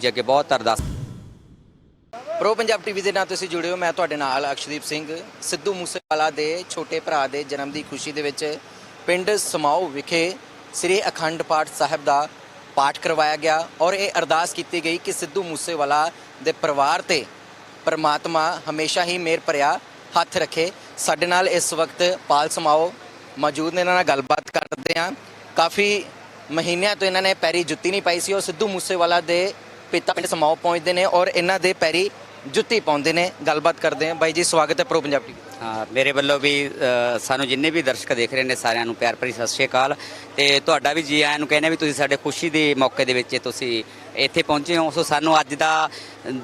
ਜੀ, ਅੱਗੇ ਬਹੁਤ ਅਰਦਾਸ ਪ੍ਰੋ ਪੰਜਾਬ ਟੀਵੀ ਦੇ ਨਾਲ ਤੁਸੀਂ ਜੁੜੇ ਹੋ। ਮੈਂ ਤੁਹਾਡੇ ਨਾਲ ਅਕਸ਼ਦੀਪ ਸਿੰਘ, ਸਿੱਧੂ ਮੂਸੇਵਾਲਾ ਦੇ ਛੋਟੇ ਭਰਾ ਦੇ ਜਨਮ ਦੀ ਖੁਸ਼ੀ ਦੇ ਵਿੱਚ ਪਿੰਡ ਸਮਾਓ ਵਿਖੇ ਸ੍ਰੀ ਅਖੰਡ ਪਾਠ ਸਾਹਿਬ ਦਾ ਪਾਠ ਕਰਵਾਇਆ ਗਿਆ ਔਰ ਇਹ ਅਰਦਾਸ ਕੀਤੀ ਗਈ ਕਿ ਸਿੱਧੂ ਮੂਸੇਵਾਲਾ ਦੇ ਪਰਿਵਾਰ ਤੇ ਪਰਮਾਤਮਾ ਹਮੇਸ਼ਾ ਹੀ ਮੇਰ ਭਰਿਆ ਹੱਥ ਰੱਖੇ। ਸਾਡੇ ਨਾਲ ਇਸ ਵਕਤ ਪਾਲ ਸਮਾਓ ਮੌਜੂਦ ਨੇ। ਇਹਨਾਂ ਨਾਲ ਗੱਲਬਾਤ ਕਰਦੇ ਹਾਂ। ਕਾਫੀ ਮਹੀਨਿਆਂ ਤੋਂ ਇਹਨਾਂ ਨੇ ਪੈਰੀ ਜੁੱਤੀ ਨਹੀਂ ਪਾਈ ਸੀ। ਉਹ ਸਿੱਧੂ ਮੂਸੇਵਾਲਾ ਦੇ ਪਿਤਾ ਪਿੰਡ ਸਮਾਓ ਪਹੁੰਚਦੇ ਨੇ ਔਰ ਇਹਨਾਂ ਦੇ ਪੈਰੀ ਜੁੱਤੀ ਪਾਉਂਦੇ ਨੇ ਗੱਲਬਾਤ ਕਰਦੇ ਹਾਂ ਬਾਈ ਜੀ ਸਵਾਗਤ ਹੈ ਪ੍ਰੋ ਪੰਜਾਬ ਟੀਵੀ ਹਾਂ, ਮੇਰੇ ਵੱਲੋਂ ਵੀ ਸਾਨੂੰ ਜਿੰਨੇ ਵੀ ਦਰਸ਼ਕ ਦੇਖ ਰਹੇ ਨੇ ਸਾਰਿਆਂ ਨੂੰ ਪਿਆਰ ਭਰੀ ਸਤਿ ਸ਼੍ਰੀ ਅਕਾਲ। ਤੇ ਤੁਹਾਡਾ ਵੀ ਜੀ ਆਇਆਂ ਨੂੰ ਕਹਿੰਦੇ ਵੀ ਤੁਸੀਂ ਸਾਡੇ ਖੁਸ਼ੀ ਦੇ ਮੌਕੇ ਦੇ ਵਿੱਚ ਤੁਸੀਂ ਇੱਥੇ ਪਹੁੰਚੇ ਹੋ। ਸੋ ਸਾਨੂੰ ਅੱਜ ਦਾ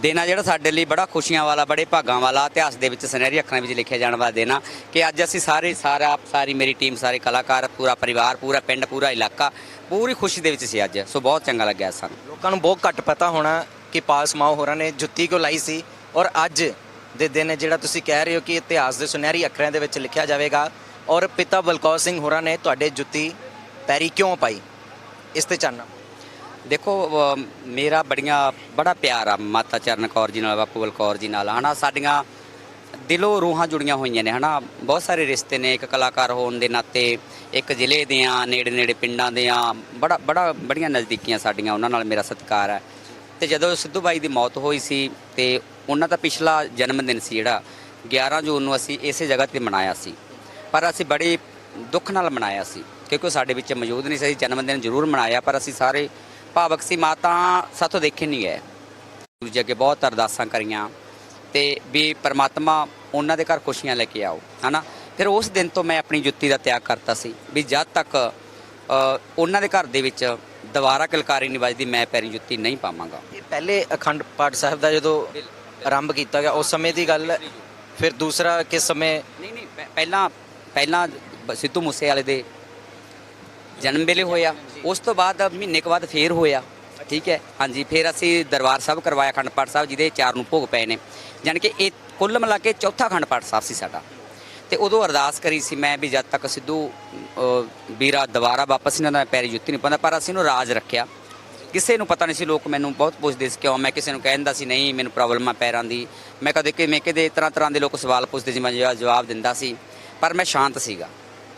ਦਿਨ ਆ ਜਿਹੜਾ ਸਾਡੇ ਲਈ ਬੜਾ ਖੁਸ਼ੀਆਂ ਵਾਲਾ ਬੜੇ ਭਾਗਾਂ ਵਾਲਾ ਇਤਿਹਾਸ ਦੇ ਵਿੱਚ ਸੁਨਹਿਰੀ ਅੱਖਰਾਂ ਵਿੱਚ ਲਿਖਿਆ ਜਾਣ ਵਾਲਾ ਦਿਨ ਆ ਕਿ ਅੱਜ ਅਸੀਂ ਸਾਰੇ ਸਾਰਾ ਸਾਰੀ ਮੇਰੀ ਟੀਮ ਸਾਰੇ ਕਲਾਕਾਰ ਪੂਰਾ ਪਰਿਵਾਰ ਪੂਰਾ ਪਿੰਡ ਪੂਰਾ ਇਲਾਕਾ ਪੂਰੀ ਖੁਸ਼ੀ ਦੇ ਵਿੱਚ ਸੀ ਅੱਜ। ਸੋ ਬਹੁਤ ਚੰਗਾ ਲੱਗਿਆ ਸਾਨੂੰ। ਲੋਕਾਂ ਨੂੰ ਬਹੁਤ ਘੱਟ ਪਤਾ ਹੋਣਾ ਕਿ ਪਾਸ ਮਾਓ ਹੋਰਾਂ ਨੇ ਜੁੱਤੀ ਕਿਉਂ ਲਾਈ ਸੀ? ਔਰ ਅੱਜ ਦੇ ਦਿਨ ਜਿਹੜਾ ਤੁਸੀਂ ਕਹਿ ਰਹੇ ਹੋ ਕਿ ਇਤਿਹਾਸ ਦੇ ਸੁਨਹਿਰੀ ਅੱਖਰਾਂ ਦੇ ਵਿੱਚ ਲਿਖਿਆ ਜਾਵੇਗਾ, ਔਰ ਪਿਤਾ ਬਲਕੌਰ ਸਿੰਘ ਹੋਰਾਂ ਨੇ ਤੁਹਾਡੇ ਜੁੱਤੀ ਪੈਰੀ ਕਿਉਂ ਪਾਈ? ਇਸ ਤੇ ਚਾਨਣਾ। ਦੇਖੋ ਮੇਰਾ ਬੜੀਆਂ, ਬੜਾ ਪਿਆਰ ਆ ਮਾਤਾ ਚਰਨ ਕੌਰ ਜੀ ਨਾਲ, ਬਾਪੂ ਬਲਕੌਰ ਜੀ ਨਾਲ, ਹਨਾ? ਸਾਡੀਆਂ ਦਿਲੋਂ ਰੂਹਾਂ ਜੁੜੀਆਂ ਹੋਈਆਂ ਨੇ, ਹਨਾ? ਬਹੁਤ ਸਾਰੇ ਰਿਸ਼ਤੇ ਨੇ, ਇੱਕ ਕਲਾਕਾਰ ਹੋਣ ਦੇ ਨਾਤੇ, ਇੱਕ ਜ਼ਿਲ੍ਹੇ ਦੇ ਆ ਨੇੜੇ ਨੇੜੇ ਪਿੰਡਾਂ ਦੇ ਆ, ਬੜਾ ਬੜਾ, ਬੜੀਆਂ ਨਜ਼ਦੀਕੀਆਂ ਸਾਡੀਆਂ, ਉਹਨਾਂ ਨਾਲ ਮੇਰਾ ਸਤਿਕਾਰ ਹੈ। ਤੇ ਜਦੋਂ ਸਿੱਧੂ ਬਾਈ ਦੀ ਮੌਤ ਹੋਈ ਸੀ ਤੇ ਉਹਨਾਂ ਦਾ ਪਿਛਲਾ ਜਨਮ ਦਿਨ ਸੀ ਜਿਹੜਾ 11 ਜੂਨ ਨੂੰ ਅਸੀਂ ਇਸੇ ਜਗ੍ਹਾ ਤੇ ਮਨਾਇਆ ਸੀ। ਪਰ ਅਸੀਂ ਬੜੇ ਦੁੱਖ ਨਾਲ ਮਨਾਇਆ ਸੀ, ਕਿਉਂਕਿ ਉਹ ਸਾਡੇ ਵਿੱਚ ਮੌਜੂਦ ਨਹੀਂ ਸੀ, ਅਸੀਂ ਜਨਮ ਦਿਨ ਜ਼ਰੂਰ ਮਨਾਇਆ, ਪਰ ਅਸੀਂ ਸਾਰੇ ਭਾਵਕ ਸੀ, ਮਾਤਾ ਸਾਥੋਂ ਦੇਖੇ ਨਹੀਂ ਗਏ। ਦੂਜੇ ਅੱਗੇ ਬਹੁਤ ਅਰਦਾਸਾਂ ਕਰੀਆਂ ਤੇ ਵੀ ਪਰਮਾਤਮਾ ਉਹਨਾਂ ਦੇ ਘਰ ਖੁਸ਼ੀਆਂ ਲੈ ਕੇ ਆਓ, ਹਨਾ? ਫਿਰ ਉਸ ਦਿਨ ਤੋਂ ਮੈਂ ਆਪਣੀ ਜੁੱਤੀ ਦਾ ਤਿਆਗ ਕਰਤਾ ਸੀ, ਵੀ ਜਦ ਤੱਕ ਉਹਨਾਂ ਦੇ ਘਰ ਦੇ ਵਿੱਚ ਦੁਬਾਰਾ ਕਿਲਕਾਰੀ ਨਹੀਂ ਵੱਜਦੀ ਮੈਂ ਪੈਰੀ ਜੁੱਤੀ ਨਹੀਂ ਪਾਵਾਂਗਾ। ਇਹ ਪਹਿਲੇ ਅਖੰਡ ਪਾਠ ਸਾਹਿਬ ਦਾ ਜਦੋਂ ਆਰੰਭ ਕੀਤਾ ਗਿਆ ਉਸ ਸਮੇਂ ਦੀ ਗੱਲ ਹੈ। ਫਿਰ ਦੂਸਰਾ ਕਿਸ ਸਮੇਂ? ਨਹੀਂ ਨਹੀਂ ਪਹਿ- ਪਹਿਲਾਂ ਪਹਿਲਾਂ ਬ- ਸਿੱਧੂ ਮੂਸੇ ਵਾਲੇ ਦੇ ਜਨਮ ਵੇਲੇ ਹੋਇਆ ਉਸ ਤੋਂ ਬਾਅਦ ਮਹੀਨੇ ਕੁ ਬਾਅਦ ਫੇਰ ਹੋਇਆ ਠੀਕ ਹੈ? ਹਾਂਜੀ ਫੇਰ ਅਸੀਂ ਦਰਬਾਰ ਸਾਹਿਬ ਕਰਵਾਇਆ ਅਖੰਡ ਪਾਠ ਸਾਹਿਬ ਜਿਹਦੇ ਚਾਰ ਨੂੰ ਭੋਗ ਪਏ ਨੇ। ਯਾਨੀ ਕਿ ਇਹ ਕੁੱਲ ਮਿਲਾ ਕੇ ਚੌਥਾ ਅਖੰਡ ਪਾਠ ਸਾਹਿਬ ਸੀ ਸਾਡਾ। ਤੇ ਉਦੋਂ ਅਰਦਾਸ ਕਰੀ ਸੀ ਮੈਂ ਵੀ ਜਦ ਤੱਕ ਸਿੱਧੂ ਵੀਰਾ ਦੁਬਾਰਾ ਵਾਪਸ ਇਹਨਾਂ ਦਾ ਪੈਰੀ ਜੁੱਤੀ ਨਹੀਂ ਪਾਉਂਦਾ, ਪਰ ਅਸੀਂ ਇਹਨੂੰ ਰਾਜ ਰੱਖਿਆ। ਕਿਸੇ ਨੂੰ ਪਤਾ ਨਹੀਂ ਸੀ, ਲੋਕ ਮੈਨੂੰ ਬਹੁਤ ਪੁੱਛਦੇ ਸੀ, ਕਿਉਂ? ਮੈਂ ਕਿਸੇ ਨੂੰ ਕਹਿੰਦਾ ਸੀ, ਨਹੀਂ, ਮੈਨੂੰ ਪ੍ਰੋਬਲਮ ਆ ਪੈਰਾਂ ਦੀ। ਮੈਂ ਕਦੇ ਕਿ, ਮੈਂ ਕਿਤੇ ਤਰ੍ਹਾਂ ਤਰ੍ਹਾਂ ਦੇ ਲੋਕ ਸਵਾਲ ਪੁੱਛਦੇ ਸੀ, ਮੈਂ ਜਵਾਬ ਦਿੰਦਾ ਸੀ, ਪਰ ਮੈਂ ਸ਼ਾਂਤ ਸੀਗਾ।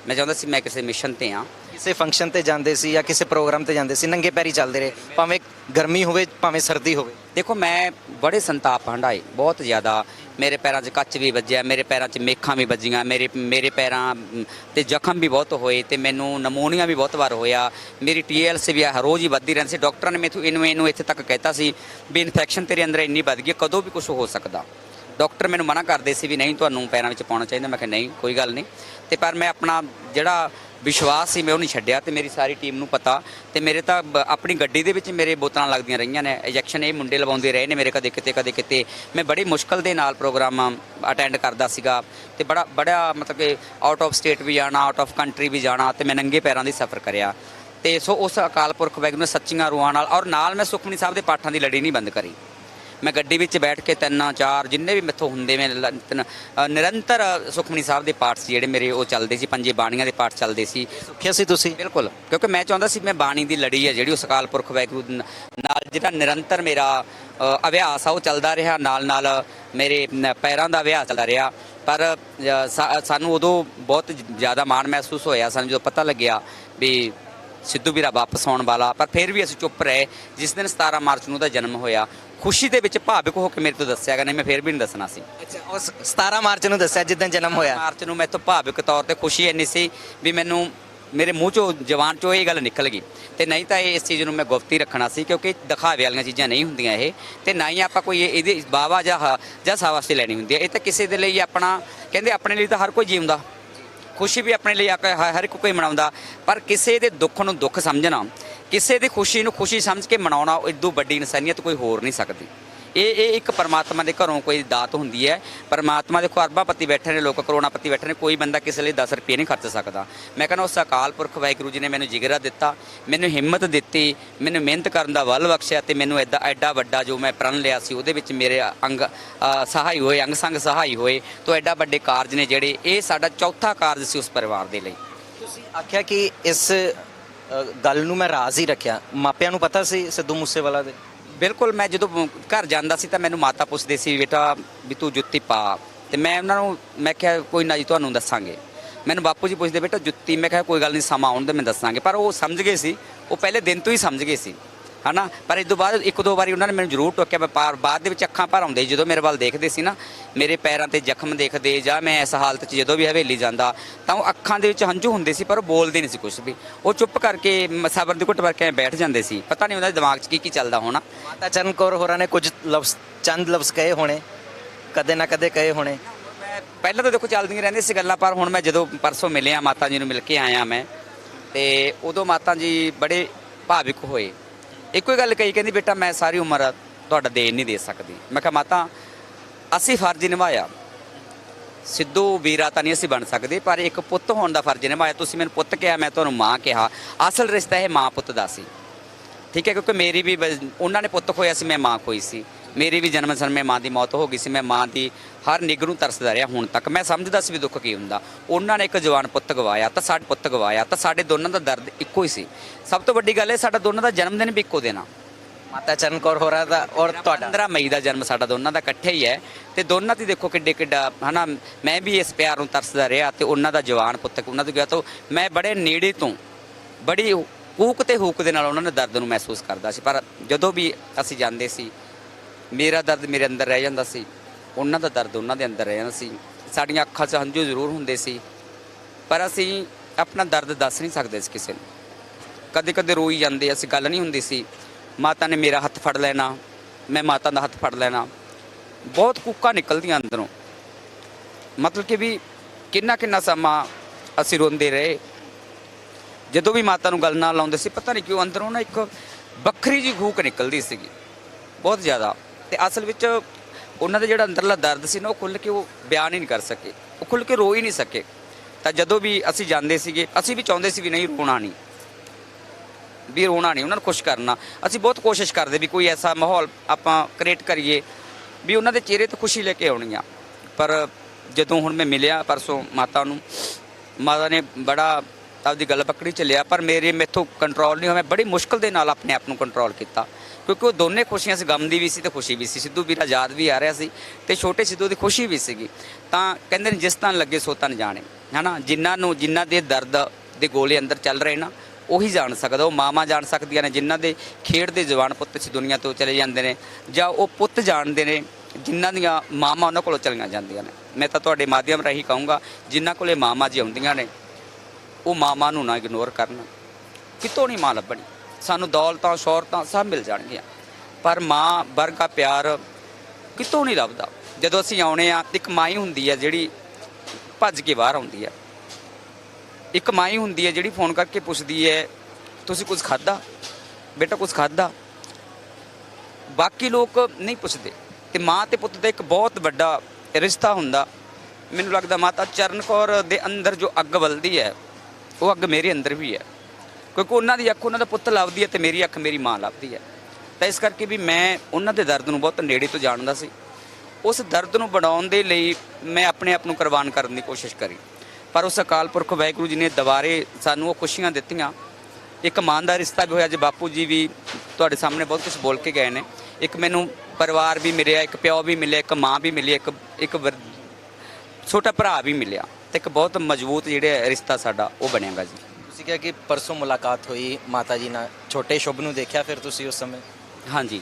ਮੈਂ ਚਾਹੁੰਦਾ ਸੀ ਮੈਂ ਕਿਸੇ ਮਿਸ਼ਨ ਤੇ ਆ। ਕਿਸੇ ਫੰਕਸ਼ਨ ਤੇ ਜਾਂਦੇ ਸੀ ਜਾਂ ਕਿਸੇ ਪ੍ਰੋਗਰਾਮ ਤੇ ਜਾਂਦੇ ਸੀ, ਨੰਗੇ ਪੈਰੀ ਚੱਲਦੇ ਰਹੇ, ਭਾਵੇਂ ਗਰਮੀ ਹੋਵੇ, ਭਾਵੇਂ ਸਰਦੀ ਹੋਵੇ। ਦੇਖੋ, ਮੈਂ ਬੜੇ ਸੰਤਾਪ ਹੰਡਾਏ ਬਹੁਤ ਜ਼ਿਆਦਾ। ਮੇਰੇ ਪੈਰਾਂ 'ਚ ਕੱਚ ਵੀ ਵੱਜਿਆ, ਮੇਰੇ ਪੈਰਾਂ 'ਚ ਮੇਖਾਂ ਵੀ ਵੱਜੀਆਂ, ਮੇਰੇ ਮੇਰੇ ਪੈਰਾਂ ਤੇ ਜ਼ਖਮ ਵੀ ਬਹੁਤ ਹੋਏ, ਤੇ ਮੈਨੂੰ ਨਮੋਨੀਆ ਵੀ ਬਹੁਤ ਵਾਰ ਹੋਇਆ। ਮੇਰੀ ਟੀਐਲਸੀ ਵੀ ਆ, ਰੋਜ਼ ਹੀ ਵੱਧਦੀ ਰਹਿੰਦੀ ਸੀ। ਡਾਕਟਰਾਂ ਨੇ ਮੈਨੂੰ ਇਹਨੂੰ ਇਹਨੂੰ ਇੱਥੇ ਤੱਕ ਕਹਿਤਾ ਸੀ ਵੀ ਇਨਫੈਕਸ਼ਨ ਤੇਰੇ ਅੰਦਰ ਇੰਨੀ ਵੱਧ ਗਈ ਕਦੋਂ ਵੀ ਕੁਝ ਹੋ ਸਕਦਾ। ਡਾਕਟਰ ਮੈਨੂੰ ਮਨਾ ਕਰਦੇ ਸੀ ਵੀ ਨਹੀਂ, ਤੁਹਾਨੂੰ ਪੈਰਾਂ ਵਿੱਚ ਪਾਉਣਾ ਚਾਹੀਦਾ। ਮੈਂ ਕਿਹਾ, ਨਹੀਂ, ਕੋਈ ਗੱਲ ਨਹੀਂ। ਤੇ ਪਰ ਮੈਂ ਆਪਣਾ ਜਿਹੜਾ ਵਿਸ਼ਵਾਸ ਸੀ, ਮੈਂ ਉਹ ਨਹੀਂ ਛੱਡਿਆ ਤੇ ਮੇਰੀ ਸਾਰੀ ਟੀਮ ਨੂੰ ਪਤਾ ਤੇ ਮੇਰੇ ਤਾਂ ਬ- ਆਪਣੀ ਗੱਡੀ ਦੇ ਵਿੱਚ ਮੇਰੇ ਬੋਤਲਾਂ ਲੱਗਦੀਆਂ ਰਹੀਆਂ ਨੇ ਇੰਜੈਕਸ਼ਨ ਇਹ ਮੁੰਡੇ ਲਵਾਉਂਦੇ ਰਹੇ ਨੇ ਮੇਰੇ ਕਦੇ ਕਿਤੇ ਕਦੇ ਕਿਤੇ। ਮੈਂ ਬੜੀ ਮੁਸ਼ਕਲ ਦੇ ਨਾਲ ਪ੍ਰੋਗਰਾਮ ਅਟੈਂਡ ਕਰਦਾ ਸੀਗਾ ਤੇ ਬੜਾ ਬੜਾ ਮਤਲਬ ਕਿ ਆਊਟ ਆਫ ਸਟੇਟ ਵੀ ਜਾਣਾ ਆਊਟ ਆਫ ਕੰਟਰੀ ਵੀ ਜਾਣਾ ਤੇ ਮੈਂ ਨੰਗੇ ਪੈਰਾਂ ਦੀ ਸਫ਼ਰ ਕਰਿਆ। ਤੇ ਸੋ ਉਸ ਅਕਾਲ ਪੁਰਖ ਵਾਹਿਗੁਰੂ ਨੇ ਸੱਚੀਆਂ ਰੂਹਾਂ ਨਾਲ ਔਰ ਨਾਲ ਮੈਂ ਸੁਖਮਨੀ ਸਾਹਿਬ ਦੇ ਪਾਠਾਂ ਦੀ ਲੜੀ ਨਹੀਂ ਬੰਦ ਕਰੀ। ਮੈਂ ਗੱਡੀ ਵਿੱਚ ਬੈਠ ਕੇ ਤਿੰਨਾਂ ਚਾਰ ਜਿੰਨੇ ਵੀ ਮੈਥੋਂ ਹੁੰਦੇ ਮੈਂ ਨਿਰੰਤਰ ਸੁਖਮਨੀ ਸਾਹਿਬ ਦੇ ਪਾਠ ਸੀ ਜਿਹੜੇ ਮੇਰੇ ਉਹ ਚੱਲਦੇ ਸੀ ਪੰਜੇ ਬਾਣੀਆਂ ਦੇ ਪਾਠ ਚੱਲਦੇ ਸੀ। ਸੁਖਿਆ ਸੀ ਤੁਸੀਂ? ਬਿਲਕੁਲ ਕਿਉਂਕਿ ਮੈਂ ਚਾਹੁੰਦਾ ਸੀ ਮੈਂ ਬਾਣੀ ਦੀ ਲੜੀ ਹੈ ਜਿਹੜੀ ਉਸ ਅਕਾਲ ਪੁਰਖ ਵਾਹਿਗੁਰੂ ਨ- ਨਾਲ ਜਿਹੜਾ ਨਿਰੰਤਰ ਮੇਰਾ ਅਭਿਆਸ ਆ ਉਹ ਚੱਲਦਾ ਰਿਹਾ ਨਾਲ ਨਾਲ ਮੇਰੇ ਪੈਰਾਂ ਦਾ ਅਭਿਆਸ ਚੱਲਦਾ ਰਿਹਾ। ਪਰ ਸਾਨੂੰ ਉਦੋਂ ਬਹੁਤ ਜ਼ਿਆਦਾ ਮਾਣ ਮਹਿਸੂਸ ਹੋਇਆ ਸਾਨੂੰ ਜਦੋਂ ਪਤਾ ਲੱਗਿਆ ਵੀ ਸਿੱਧੂ ਵੀਰਾ ਵਾਪਸ ਆਉਣ ਵਾਲਾ ਪਰ ਫਿਰ ਵੀ ਅਸੀਂ ਚੁੱਪ ਰਹੇ। ਜਿਸ ਦਿਨ 17 ਮਾਰਚ ਨੂੰ ਉਹਦਾ ਜਨਮ ਹੋਇਆ ਖੁਸ਼ੀ ਦੇ ਵਿੱਚ ਭਾਵਿਕ ਹੋ ਕੇ ਮੇਰੇ ਤੋਂ ਦੱਸਿਆ ਗਿਆ ਨਹੀਂ ਮੈਂ ਫਿਰ ਵੀ ਨਹੀਂ ਦੱਸਣਾ ਸੀ। ਅੱਛਾ ਉਸ 17 ਮਾਰਚ ਨੂੰ ਦੱਸਿਆ ਜਿੱਦਣ ਜਨਮ ਹੋਇਆ? ਮਾਰਚ ਨੂੰ ਮੈਥੋਂ ਭਾਵਿਕ ਤੌਰ ਤੇ ਖੁਸ਼ੀ ਇੰਨੀ ਸੀ ਵੀ ਮੈਨੂੰ ਮੇਰੇ ਮੂੰਹ ਚੋਂ ਜ਼ਬਾਨ ਚੋਂ ਇਹ ਗੱਲ ਨਿਕਲ ਗਈ। ਤੇ ਨਹੀਂ ਤਾਂ ਇਹ ਇਸ ਚੀਜ਼ ਨੂੰ ਮੈਂ ਗੁਪਤੀ ਰੱਖਣਾ ਸੀ ਕਿਉਂਕਿ ਦਿਖਾਵੇ ਵਾਲੀਆਂ ਚੀਜ਼ਾਂ ਨਹੀਂ ਹੁੰਦੀਆਂ ਇਹ। ਤੇ ਨਾ ਹੀ ਆਪਾਂ ਕੋਈ ਇਹ- ਇਹਦੇ ਬਾਵਾ ਜਾਂ ਹ- ਜਾਂ ਸਾਵਾਸਤੇ ਲੈਣੀ ਹੁੰਦੀ ਹੈ। ਇਹ ਤਾਂ ਕਿਸੇ ਦੇ ਲਈ ਆਪਣਾ ਕਹਿੰਦੇ ਆਪਣੇ ਲਈ ਤਾਂ ਹਰ ਕੋਈ ਜੀਉਂਦਾ। ਖੁਸ਼ੀ ਵੀ ਆਪਣੇ ਲਈ ਆ ਹ- ਹਰ ਇੱਕ ਕੋਈ ਮਨਾਉਂਦਾ। ਪਰ ਕਿਸੇ ਦੇ ਦੁੱਖ ਨੂੰ ਦੁੱਖ ਸਮਝਣਾ ਕਿਸੇ ਦੀ ਖੁਸ਼ੀ ਨੂੰ ਖੁਸ਼ੀ ਸਮਝ ਕੇ ਮਨਾਉਣਾ ਉਹ ਇਦੋਂ ਵੱਡੀ ਇਨਸਾਨੀਅਤ ਕੋਈ ਹੋਰ ਨਹੀਂ ਸਕਦੀ। ਇਹ ਇਹ ਇੱਕ ਪਰਮਾਤਮਾ ਦੇ ਘਰੋਂ ਕੋਈ ਦਾਤ ਹੁੰਦੀ ਹੈ। ਪਰਮਾਤਮਾ ਦੇ ਅਰਬਾਂ ਪਤੀ ਬੈਠੇ ਨੇ, ਲੋਕ ਕਰੋੜਾਪਤੀ ਬੈਠੇ ਨੇ, ਕੋਈ ਬੰਦਾ ਕਿਸੇ ਲਈ 10 ਰੁਪਏ ਨਹੀਂ ਖਰਚ ਸਕਦਾ। ਮੈਂ ਕਹਿੰਦਾ ਉਸ ਅਕਾਲ ਪੁਰਖ ਵਾਹਿਗੁਰੂ ਜੀ ਨੇ ਮੈਨੂੰ ਜਿਗਰਾ ਦਿੱਤਾ, ਮੈਨੂੰ ਹਿੰਮਤ ਦਿੱਤੀ, ਮੈਨੂੰ ਮਿਹਨਤ ਕਰਨ ਦਾ ਵੱਲ ਬਖਸ਼ਿਆ ਤੇ ਮੈਨੂੰ ਐਡਾ ਐਡਾ ਵੱਡਾ ਜੋ ਮੈਂ ਪ੍ਰਣ ਲਿਆ ਸੀ, ਉਹਦੇ ਵਿੱਚ ਮੇਰੇ ਅੰਗ ਸਹਾਈ ਹੋਏ, ਅੰਗ ਸੰਗ ਸਹਾਈ ਹੋਏ, ਤੋਂ ਐਡਾ ਵੱਡੇ ਕਾਰਜ ਨੇ ਜਿਹੜੇ, ਇਹ ਸਾਡਾ ਚੌਥਾ ਕਾਰਜ ਸੀ ਉਸ ਪਰਿਵਾਰ ਦੇ ਲਈ। ਤੁਸੀਂ ਆਖਿਆ ਕਿ ਇਸ ਗੱਲ ਨੂੰ ਮੈਂ ਰਾਜ਼ ਹੀ ਰੱਖਿਆ। ਮਾਪਿਆਂ ਨੂੰ ਪਤਾ ਸੀ ਸਿੱਧੂ ਮੂਸੇਵਾਲਾ ਦੇ? ਬਿਲਕੁਲ, ਮੈਂ ਜਦੋਂ ਘਰ ਜਾਂਦਾ ਸੀ ਤਾਂ ਮੈਨੂੰ ਮਾਤਾ ਪੁੱਛਦੇ ਸੀ, ਬੇਟਾ, ਵੀ ਤੂੰ ਜੁੱਤੀ ਪਾ। ਤੇ ਮੈਂ ਉਹਨਾਂ ਨੂੰ, ਮੈਂ ਕਿਹਾ, ਕੋਈ ਨਾ ਜੀ, ਤੁਹਾਨੂੰ ਦੱਸਾਂਗੇ। ਮੈਨੂੰ ਬਾਪੂ ਜੀ ਪੁੱਛਦੇ, ਬੇਟਾ, ਜੁੱਤੀ? ਮੈਂ ਕਿਹਾ, ਕੋਈ ਗੱਲ ਨਹੀਂ ਸਮਾਂ ਆਉਣ ਦੇ, ਮੈਂ ਦੱਸਾਂਗੇ। ਪਰ ਉਹ ਸਮਝ ਗਏ ਸੀ। ਉਹ ਪਹਿਲੇ ਦਿਨ ਤੋਂ ਹੀ ਸਮਝ ਗਏ ਸੀ। ਹਨਾ? ਪਰ ਇਸ ਤੋਂ ਬਾਅਦ ਇੱਕ ਦੋ ਵਾਰੀ ਉਹਨਾਂ ਨੇ ਮੈਨੂੰ ਜ਼ਰੂਰ ਟੋਕਿਆ। ਮੈਂ ਪਾਰ ਬਾਅਦ ਦੇ ਵਿੱਚ ਅੱਖਾਂ ਭਰ ਆਉਂਦੇ। ਜਦੋਂ ਮੇਰੇ ਵੱਲ ਦੇਖਦੇ ਸੀ ਨਾ ਮੇਰੇ ਪੈਰਾਂ ਤੇ ਜ਼ਖਮ ਦੇਖਦੇ ਜਾਂ ਮੈਂ ਇਸ ਹਾਲਤ 'ਚ ਜਦੋਂ ਵੀ ਹਵੇਲੀ ਜਾਂਦਾ ਤਾਂ ਉਹ ਅੱਖਾਂ ਦੇ ਵਿੱਚ ਹੰਝੂ ਹੁੰਦੇ ਸੀ ਪਰ ਉਹ ਬੋਲਦੇ ਨਹੀਂ ਸੀ ਕੁਝ ਵੀ। ਉਹ ਚੁੱਪ ਕਰਕੇ ਸਬਰ ਦੀ ਘੁੱਟ ਵਰਕੇ ਬੈਠ ਜਾਂਦੇ ਸੀ। ਪਤਾ ਨਹੀਂ ਉਹਨਾਂ ਦੇ ਦਿਮਾਗ 'ਚ ਕੀ ਕੀ ਚੱਲਦਾ ਹੋਣਾ। ਮਾਤਾ ਚਰਨ ਕੌਰ ਹੋਰਾਂ ਨੇ ਕੁਝ ਲਫ਼ਜ਼ ਚੰਦ ਲਫ਼ਜ਼ ਕਹੇ ਹੋਣੇ ਕਦੇ ਨਾ ਕਦੇ ਕਹੇ ਹੋਣੇ। ਪਹਿਲਾਂ ਤਾਂ ਦੇਖੋ ਚੱਲਦੀਆਂ ਰਹਿੰਦੀਆਂ ਸੀ ਗੱਲਾਂ ਪਰ ਹੁਣ ਮੈਂ ਜਦੋਂ ਪਰਸੋਂ ਮਿਲਿਆ ਮਾਤਾ ਜੀ ਨੂੰ ਮਿਲ ਕੇ ਆਇਆ ਮੈਂ ਤੇ ਉਦੋਂ ਮਾਤਾ ਜੀ ਬੜੇ ਭਾਵਿਕ ਹੋਏ। ਇੱਕੋ ਹੀ ਗੱਲ ਕਹੀ, ਕਹਿੰਦੀ, ਬੇਟਾ, ਮੈਂ ਸਾਰੀ ਉਮਰ ਤੁਹਾਡਾ ਦੇਣ ਨਹੀਂ ਦੇ ਸਕਦੀ। ਮੈਂ ਕਿਹਾ, ਮਾਤਾ, ਅਸੀਂ ਫਰਜ਼ ਨਿਭਾਇਆ। ਸਿੱਧੂ ਵੀਰਾ ਤਾਂ ਨਹੀਂ ਅਸੀਂ ਬਣ ਸਕਦੇ, ਪਰ ਇੱਕ ਪੁੱਤ ਹੋਣ ਦਾ ਫਰਜ਼ ਨਿਭਾਇਆ। ਤੁਸੀਂ ਮੈਨੂੰ ਪੁੱਤ ਕਿਹਾ, ਮੈਂ ਤੁਹਾਨੂੰ ਮਾਂ ਕਿਹਾ। ਅਸਲ ਰਿਸ਼ਤਾ ਇਹ ਮਾਂ ਪੁੱਤ ਦਾ ਸੀ। ਠੀਕ ਹੈ, ਕਿਉਂਕਿ ਮੇਰੀ ਵੀ ਬ- ਉਹਨਾਂ ਨੇ ਪੁੱਤ ਖੋਇਆ ਸੀ, ਮੈਂ ਮਾਂ ਖੋਈ ਸੀ। ਮੇਰੀ ਵੀ ਜਨਮ ਸਮੇਂ ਮਾਂ ਦੀ ਮੌਤ ਹੋ ਗਈ ਸੀ ਮੈਂ ਮਾਂ ਦੀ ਹਰ ਨਿੱਘ ਨੂੰ ਤਰਸਦਾ ਰਿਹਾ ਹੁਣ ਤੱਕ। ਮੈਂ ਸਮਝਦਾ ਸੀ ਵੀ ਦੁੱਖ ਕੀ ਹੁੰਦਾ। ਉਹਨਾਂ ਨੇ ਇੱਕ ਜਵਾਨ ਪੁੱਤ ਗਵਾਇਆ ਤਾਂ ਸਾਡਾ ਪੁੱਤ ਗਵਾਇਆ ਤਾਂ ਸਾਡੇ ਦੋਨਾਂ ਦਾ ਦਰਦ ਇੱਕੋ ਹੀ ਸੀ। ਸਭ ਤੋਂ ਵੱਡੀ ਗੱਲ ਇਹ ਸਾਡਾ ਦੋਨਾਂ ਦਾ ਜਨਮ ਦਿਨ ਵੀ ਇੱਕੋ ਦਿਨ ਆ। ਮਾਤਾ ਚਰਨ ਕੌਰ ਹੋਰਾਂ ਦਾ ਔਰ ਤੁਹਾਡਾ? 15 ਮਈ ਦਾ ਜਨਮ ਸਾਡਾ ਦੋਨਾਂ ਦਾ ਇਕੱਠੇ ਹੀ ਹੈ। ਤੇ ਦੋਨਾਂ ਦੀ ਦੇਖੋ ਕਿੱਡੇ ਕਿੱਡਾ ਹਨਾ ਮੈਂ ਵੀ ਇਸ ਪਿਆਰ ਨੂੰ ਤਰਸਦਾ ਰਿਹਾ ਤੇ ਉਹਨਾਂ ਦਾ ਜਵਾਨ ਪੁੱਤ ਉਹਨਾਂ ਤੋਂ ਗਿਆ ਤਾਂ ਮੈਂ ਬੜੇ ਨੇੜੇ ਤੋਂ ਬੜੀ ਹੂਕ ਤੇ ਹੂਕ ਦੇ ਨਾਲ ਉਹਨਾਂ ਦੇ ਦਰਦ ਨੂੰ ਮਹਿਸੂਸ ਕਰਦਾ ਸੀ। ਪਰ ਜਦੋਂ ਵੀ ਅਸੀਂ ਜਾਂਦੇ ਸੀ ਮੇਰਾ ਦਰਦ ਮੇਰੇ ਅੰਦਰ ਰਹਿ ਜਾਂਦਾ ਸੀ। ਉਹਨਾਂ ਦਾ ਦਰਦ ਉਹਨਾਂ ਦੇ ਅੰਦਰ ਰਹਿ ਜਾਂਦਾ ਸੀ। ਸਾਡੀਆਂ ਅੱਖਾਂ 'ਚ ਹੰਝੂ ਜ਼ਰੂਰ ਹੁੰਦੇ ਸੀ। ਪਰ ਅਸੀਂ ਆਪਣਾ ਦਰਦ ਦੱਸ ਨਹੀਂ ਸਕਦੇ ਸੀ ਕਿਸੇ ਨੂੰ। ਕਦੇ ਕਦੇ ਰੋਈ ਜਾਂਦੇ, ਅਸੀਂ ਗੱਲ ਨਹੀਂ ਹੁੰਦੀ ਸੀ। ਮਾਤਾ ਨੇ ਮੇਰਾ ਹੱਥ ਫੜ ਲੈਣਾ, ਮੈਂ ਮਾਤਾ ਦਾ ਹੱਥ ਫੜ ਲੈਣਾ। ਬਹੁਤ ਕੂਕਾਂ ਨਿਕਲਦੀਆਂ ਅੰਦਰੋਂ। ਮਤਲਬ ਕਿ ਵੀ ਕਿੰਨਾ ਕਿੰਨਾ ਸਮਾਂ ਅਸੀਂ ਰੋਂਦੇ ਰਹੇ। ਜਦੋਂ ਵੀ ਮਾਤਾ ਨੂੰ ਗੱਲ ਨਾਲ ਲਾਉਂਦੇ ਸੀ, ਪਤਾ ਨਹੀਂ ਕਿਉਂ ਅੰਦਰੋਂ ਨਾ ਇੱਕ ਵੱਖਰੀ ਜੀ ਘੂਕ ਨਿਕਲਦੀ ਸੀਗੀ। ਬਹੁਤ ਜ਼ਿਆਦਾ। ਤੇ ਅਸਲ ਵਿੱਚ ਉਹਨਾਂ ਦਾ ਜਿਹੜਾ ਅੰਦਰਲਾ ਦਰਦ ਸੀ ਨਾ, ਉਹ ਖੁੱਲ ਕੇ ਉਹ ਬਿਆਨ ਹੀ ਨਹੀਂ ਕਰ ਸਕੇ। ਉਹ ਖੁੱਲ ਕੇ ਰੋ ਹੀ ਨਹੀਂ ਸਕੇ। ਤਾਂ ਜਦੋਂ ਵੀ ਅਸੀਂ ਜਾਂਦੇ ਸੀਗੇ, ਅਸੀਂ ਵੀ ਚਾਹੁੰਦੇ ਸੀ ਵੀ ਨਹੀਂ ਰੋਣਾ ਨਹੀਂ। ਵੀ ਰੋਣਾ ਨਹੀਂ, ਉਹਨਾਂ ਨੂੰ ਖੁਸ਼ ਕਰਨਾ। ਅਸੀਂ ਬਹੁਤ ਕੋਸ਼ਿਸ਼ ਕਰਦੇ ਵੀ ਕੋਈ ਐਸਾ ਮਾਹੌਲ ਆਪਾਂ ਕ੍ਰੀਏਟ ਕਰੀਏ, ਵੀ ਉਹਨਾਂ ਦੇ ਚਿਹਰੇ ਤੇ ਖੁਸ਼ੀ ਲੈ ਕੇ ਆਉਣੀ ਆ। ਪਰ ਜਦੋਂ ਹੁਣ ਮੈਂ ਮਿਲਿਆ ਪਰਸੋਂ ਮਾਤਾ ਨੂੰ, ਮਾਤਾ ਨੇ ਬੜਾ ਆਪਦੀ ਗੱਲ ਪਕੜੀ ਚੱਲਿਆ ਪਰ ਮੇਰੇ ਮੇਥੋਂ ਕੰਟਰੋਲ ਨਹੀਂ ਹੋਇਆ। ਮੈਂ ਬੜੀ ਮੁਸ਼ਕਲ ਦੇ ਨਾਲ ਆਪਣੇ ਆਪ ਨੂੰ ਕੰਟਰੋਲ ਕੀਤਾ। ਕਿਉਂਕਿ ਉਹ ਦੋਨੇ ਖੁਸ਼ੀਆਂ ਸੀ, ਗਮ ਦੀ ਵੀ ਸੀ ਤੇ ਖੁਸ਼ੀ ਵੀ ਸੀ। ਸਿੱਧੂ ਵੀਰਾ ਆਜ਼ਾਦ ਵੀ ਆ ਰਿਹਾ ਸੀ ਤੇ ਛੋਟੇ ਸਿੱਧੂ ਦੀ ਖੁਸ਼ੀ ਵੀ ਸੀਗੀ। ਤਾਂ ਕਹਿੰਦੇ ਨੇ, ਜਿਸ ਤਨ ਲੱਗੇ ਸੋ ਤਨ ਜਾਣੇ। ਹਨਾ, ਜਿਨ੍ਹਾਂ ਨੂੰ, ਜਿਨ੍ਹਾਂ ਦੇ ਦਰਦ ਦੇ ਗੋਲੇ ਅੰਦਰ ਚੱਲ ਰਹੇ ਨਾ, ਉਹੀ ਜਾਣ ਸਕਦਾ। ਉਹ ਮਾਮਾ ਜਾਣ ਸਕਦੀਆਂ ਨੇ, ਜਿਨ੍ਹਾਂ ਦੇ ਖੇਡ ਦੇ ਜਵਾਨ ਪੁੱਤ ਇਸ ਦੁਨੀਆ ਤੋਂ ਚਲੇ ਜਾਂਦੇ ਨੇ, ਜਾਂ ਉਹ ਪੁੱਤ ਜਾਣਦੇ ਨੇ, ਜਿਨ੍ਹਾਂ ਦੀਆਂ ਮਾਮਾ ਉਹਨਾਂ ਕੋਲੋਂ ਚਲੀਆਂ ਜਾਂਦੀਆਂ ਨੇ। ਮੈਂ ਤਾਂ ਤੁਹਾਡੇ ਮਾਧਿਅਮ ਰਾਹੀਂ ਕਹੂੰਗਾ, ਜਿਨ੍ਹਾਂ ਕੋਲੇ ਮਾਮਾ ਜੀ ਆਉਂਦੀਆਂ ਨੇ ਉਹ ਮਾਮਾ ਨੂੰ ਨਾ ਇਗਨੋਰ ਕਰਨ। ਕਿਤੋਂ ਨਹੀਂ ਮਾਂ ਲੱਭਣੀ? ਸਾਨੂੰ ਦੌਲਤਾਂ ਸ਼ੌਹਰਤਾਂ ਸਭ ਮਿਲ ਜਾਣਗੀਆਂ। ਪਰ ਮਾਂ ਵਰਗਾ ਪਿਆਰ ਕਿਤੋਂ ਨਹੀਂ ਲੱਭਦਾ? ਜਦੋਂ ਅਸੀਂ ਆਉਣੇ ਆ, ਇੱਕ ਮਾਈ ਹੁੰਦੀ ਹੈ ਜਿਹੜੀ ਭੱਜ ਕੇ ਬਾਹਰ ਆਉਂਦੀ ਹੈ ਇੱਕ ਮਾਈ ਹੁੰਦੀ ਹੈ ਜਿਹੜੀ ਫੋਨ ਕਰਕੇ ਪੁੱਛਦੀ ਹੈ ਤੁਸੀਂ ਕੁਝ ਖਾਦਾ ਬੇਟਾ ਕੁਝ ਖਾਦਾ ਬਾਕੀ ਲੋਕ ਨਹੀਂ ਪੁੱਛਦੇ। ਤੇ ਮਾਂ ਤੇ ਪੁੱਤ ਦਾ ਇੱਕ ਬਹੁਤ ਵੱਡਾ ਰਿਸ਼ਤਾ ਹੁੰਦਾ। ਮੈਨੂੰ ਲੱਗਦਾ ਮਾਤਾ ਚਰਨ ਕੌਰ ਦੇ ਅੰਦਰ ਜੋ ਅੱਗ ਬਲਦੀ ਹੈ ਉਹ ਅੱਗ ਮੇਰੇ ਅੰਦਰ ਵੀ ਹੈ। ਕਿਉਂਕਿ ਉਹਨਾਂ ਦੀ ਅੱਖ, ਉਹਨਾਂ ਦਾ ਪੁੱਤ ਲੱਭਦੀ ਹੈ ਤੇ ਮੇਰੀ ਅੱਖ ਮੇਰੀ ਮਾਂ ਲੱਭਦੀ ਹੈ। ਤਾਂ ਇਸ ਕਰਕੇ ਵੀ ਮੈਂ ਉਹਨਾਂ ਦੇ ਦਰਦ ਨੂੰ ਬਹੁਤ ਨੇੜੇ ਤੋਂ ਜਾਣਦਾ ਸੀ। ਉਸ ਦਰਦ ਨੂੰ ਬਣਾਉਣ ਦੇ ਲਈ ਮੈਂ ਆਪਣੇ ਆਪ ਨੂੰ ਕੁਰਬਾਨ ਕਰਨ ਦੀ ਕੋਸ਼ਿਸ਼ ਕਰੀ। ਪਰ ਉਸ ਅਕਾਲ ਪੁਰਖ ਵਾਹਿਗੁਰੂ ਜੀ ਨੇ ਦੁਬਾਰੇ ਸਾਨੂੰ ਉਹ ਖੁਸ਼ੀਆਂ ਦਿੱਤੀਆਂ। ਇੱਕ ਮਾਂ ਦਾ ਰਿਸ਼ਤਾ ਵੀ ਹੋਇਆ, ਅੱਜ ਬਾਪੂ ਜੀ ਵੀ ਤੁਹਾਡੇ ਸਾਹਮਣੇ ਬਹੁਤ ਕੁਝ ਬੋਲ ਕੇ ਗਏ ਨੇ। ਇੱਕ ਮੈਨੂੰ ਪਰਿਵਾਰ ਵੀ ਮਿਲਿਆ, ਇੱਕ ਪਿਓ ਵੀ ਮਿਲਿਆ, ਇੱਕ ਮਾਂ ਵੀ ਮਿਲੀ, ਇੱਕ ਇੱਕ ਛੋਟਾ ਭਰਾ ਵੀ ਮਿਲਿਆ। ਤੇ ਇੱਕ ਬਹੁਤ ਮਜ਼ਬੂਤ ਜਿਹੜੇ ਰਿਸ਼ਤਾ ਸਾਡਾ ਉਹ ਬਣਿਆਗਾ ਜੀ। ਤੁਸੀਂ ਕਿਹਾ ਕਿ ਪਰਸੋਂ ਮੁਲਾਕਾਤ ਹੋਈ ਮਾਤਾ ਜੀ ਨਾਲ ਛੋਟੇ ਸ਼ੁਭ ਨੂੰ ਦੇਖਿਆ ਫਿਰ ਤੁਸੀਂ ਉਸ ਸਮੇਂ? ਹਾਂਜੀ।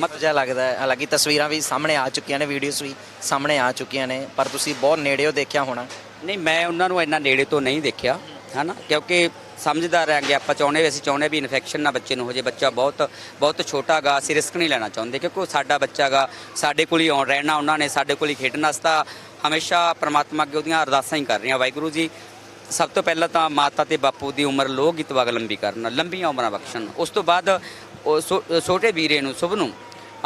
ਮਤਲਬ ਜਿਹਾ ਲੱਗਦਾ ਹੈ ਹਾਲਾਂਕਿ ਤਸਵੀਰਾਂ ਵੀ ਸਾਹਮਣੇ ਆ ਚੁੱਕੀਆਂ ਨੇ ਵੀਡੀਓਜ਼ ਵੀ ਸਾਹਮਣੇ ਆ ਚੁੱਕੀਆਂ ਨੇ ਪਰ ਤੁਸੀਂ ਬਹੁਤ ਨੇੜਿਓਂ ਦੇਖਿਆ ਹੋਣਾ। ਨਹੀਂ ਮੈਂ ਉਹਨਾਂ ਨੂੰ ਇੰਨਾ ਨੇੜੇ ਤੋਂ ਨਹੀਂ ਦੇਖਿਆ ਹਨਾ? ਕਿਉਂਕਿ ਸਮਝਦਾਰ ਆਂਗੇ ਆਪਾਂ ਚਾਹੁੰਦੇ ਅਸੀਂ ਚਾਹੁੰਦੇ ਵੀ ਇਨਫੈਕਸ਼ਨ ਨਾ ਬੱਚੇ ਨੂੰ ਹੋ ਜੇ ਬੱਚਾ ਬਹੁਤ ਬਹੁਤ ਛੋਟਾ ਗਾ ਅਸੀਂ ਰਿਸਕ ਨਹੀਂ ਲੈਣਾ ਚਾਹੁੰਦੇ ਕਿਉਂਕਿ ਉਹ ਸਾਡਾ ਬੱਚਾ ਗਾ ਸਾਡੇ ਕੋਲ ਹੀ ਆਉਣ ਰਹਿਣਾ ਉਹਨਾਂ ਨੇ ਸਾਡੇ ਕੋਲ ਹੀ ਖੇਡਣਾ ਅਸੀਂ ਤਾਂ ਹਮੇਸ਼ਾ ਪ੍ਰਮਾਤਮਾ ਅੱਗੇ ਉਹਦੀਆਂ ਅਰਦਾਸਾਂ ਹੀ ਕਰ ਰਹੇ ਵਾਹਿਗੁਰੂ ਜੀ, ਸਭ ਤੋਂ ਪਹਿਲਾਂ ਤਾਂ ਮਾਤਾ ਤੇ ਬਾਪੂ ਦੀ ਉਮਰ ਲੋਕ ਗੀਤ ਵਗ ਲੰਬੀ ਕਰਨ, ਲੰਬੀਆਂ ਉਮਰਾਂ ਬਖਸ਼ਣ। ਉਸ ਤੋਂ ਬਾਅਦ ਉਹ ਛੋ- ਛੋਟੇ ਵੀਰੇ ਨੂੰ, ਸਭ ਨੂੰ,